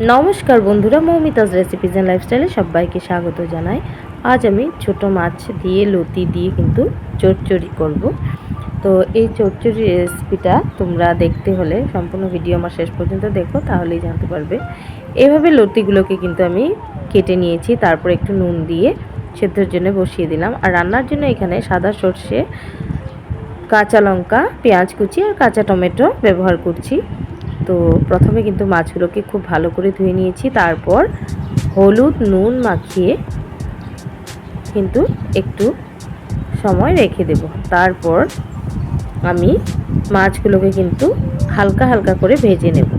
নমস্কার বন্ধুরা মৌমিতাজ recipes and লাইফস্টাইলে সবাইকে স্বাগত জানাই। আজ আমি ছোট মাছ দিয়ে, লতি দিয়ে কিন্তু চচ্চড়ি করব। তো এই চচ্চড়ি রেসিপিটা তোমরা দেখতে হলে, সম্পূর্ণ ভিডিও আমার শেষ পর্যন্ত দেখো, তাহলেই জানতে পারবে। এভাবে লতিগুলোকে কিন্তু আমি কেটে নিয়েছি, তারপর একটু নুন দিয়ে সেদ্ধর জন্য বসিয়ে দিলাম। আর রান্নার জন্য এখানে সাদা সর্ষে, কাঁচা লঙ্কা, পেঁয়াজ কুচি আর কাঁচা টমেটো ব্যবহার করছি। তো প্রথমে কিন্তু মাছগুলোকে খুব ভালো করে ধুয়ে নিয়েছি। তারপর হলুদ নুন মাখিয়ে কিন্তু একটু সময় রেখে দেব। তারপর আমি মাছগুলোকে কিন্তু হালকা হালকা করে ভেজে নেব।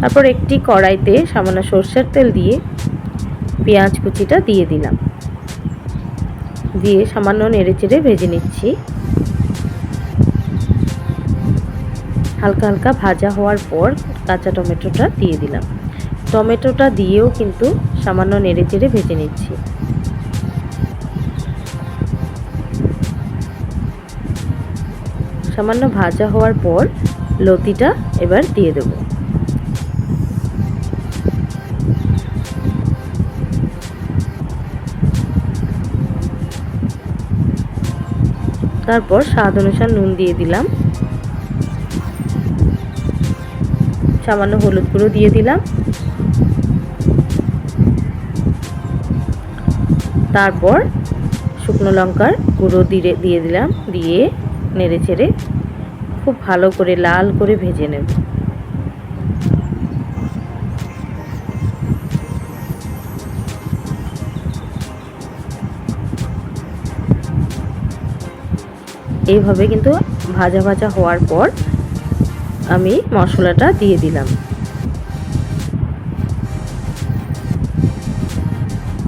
তারপর একটি কড়াইতে সামান্য সর্ষের তেল দিয়ে পেঁয়াজ কুচিটা দিয়ে দিলাম। দিয়ে সামান্য নেড়ে চেড়ে ভেজে নিচ্ছি। হালকা হালকা ভাজা হওয়ার পর কাঁচা টমেটোটা দিয়ে দিলাম। টমেটোটা দিয়েও কিন্তু সামান্য নেড়ে চেড়ে ভেজে নিচ্ছি। সামান্য ভাজা হওয়ার পর লতিটা এবার দিয়ে দেব। তারপর স্বাদ অনুসার নুন দিয়ে দিলাম। সামান্য হলুদ গুঁড়ো দিয়ে দিলাম। তারপর শুকনো লঙ্কার গুঁড়ো দিয়ে দিয়ে দিলাম, দিয়ে নেড়ে চেড়ে খুব ভালো করে লাল করে ভেজে নেব। এইভাবে কিন্তু ভাজা ভাজা হওয়ার পর আমি মশলাটা দিয়ে দিলাম।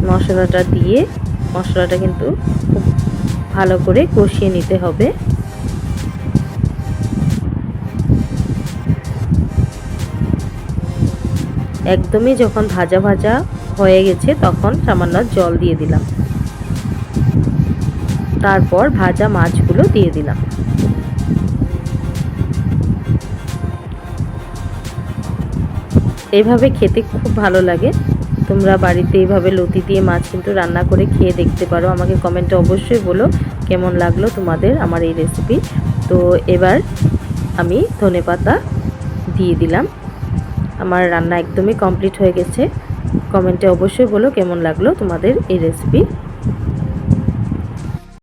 মশলাটা দিয়ে মশলাটা কিন্তু খুব ভালো করে কষিয়ে নিতে হবে। একদমই যখন ভাজা ভাজা হয়ে গেছে তখন সামান্য জল দিয়ে দিলাম। তারপর ভাজা মাছগুলো দিয়ে দিলাম। এইভাবে খেতে খুব ভালো লাগে। তোমরা বাড়িতে এইভাবে লতি দিয়ে মাছ কিন্তু রান্না করে খেয়ে দেখতে পারো। আমাকে কমেন্টে অবশ্যই বলো কেমন লাগল তোমাদের আমার এই রেসিপি তো এবার আমি ধনে পাতা দিয়ে দিলাম। আমার রান্না একদমই কমপ্লিট হয়ে গেছে। কমেন্টে অবশ্যই বলো কেমন লাগল তোমাদের এই রেসিপি